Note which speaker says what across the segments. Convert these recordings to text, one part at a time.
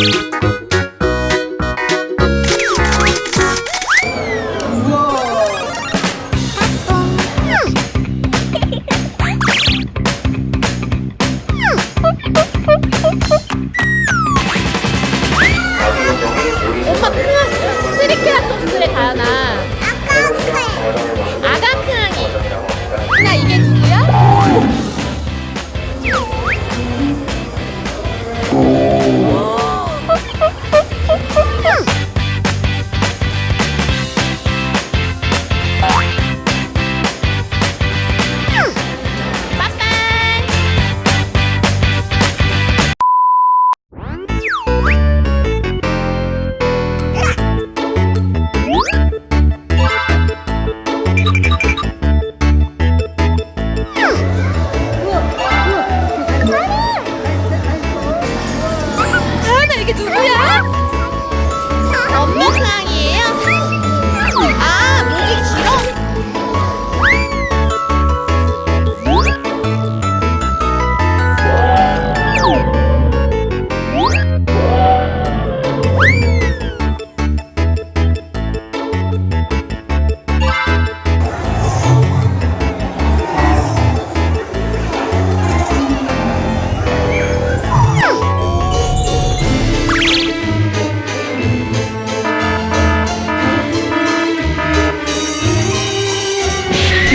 Speaker 1: Thank you.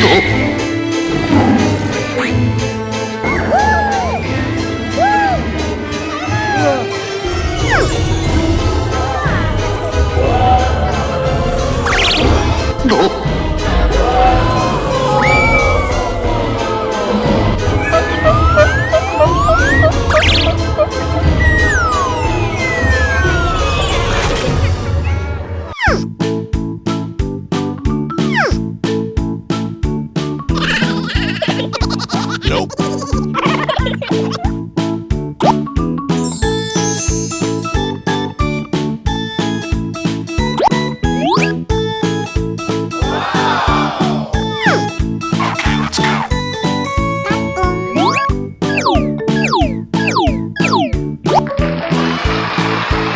Speaker 1: Oh!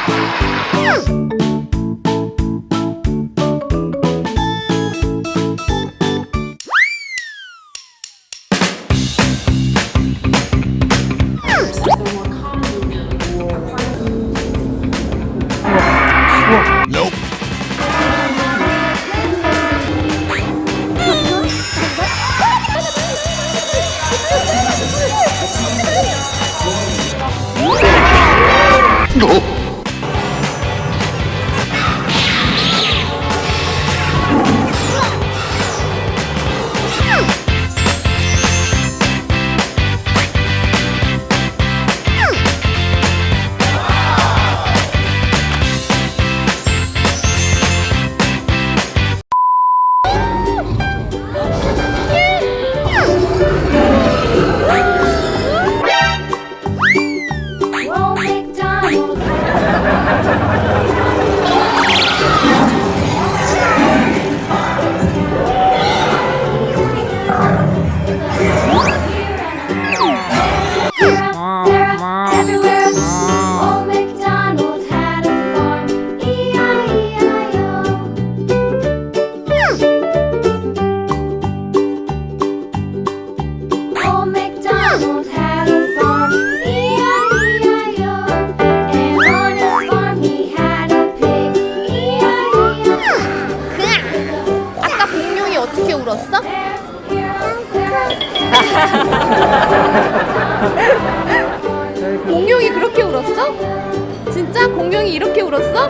Speaker 1: Woo! 공룡이 그렇게 울었어? 진짜 공룡이 이렇게 울었어?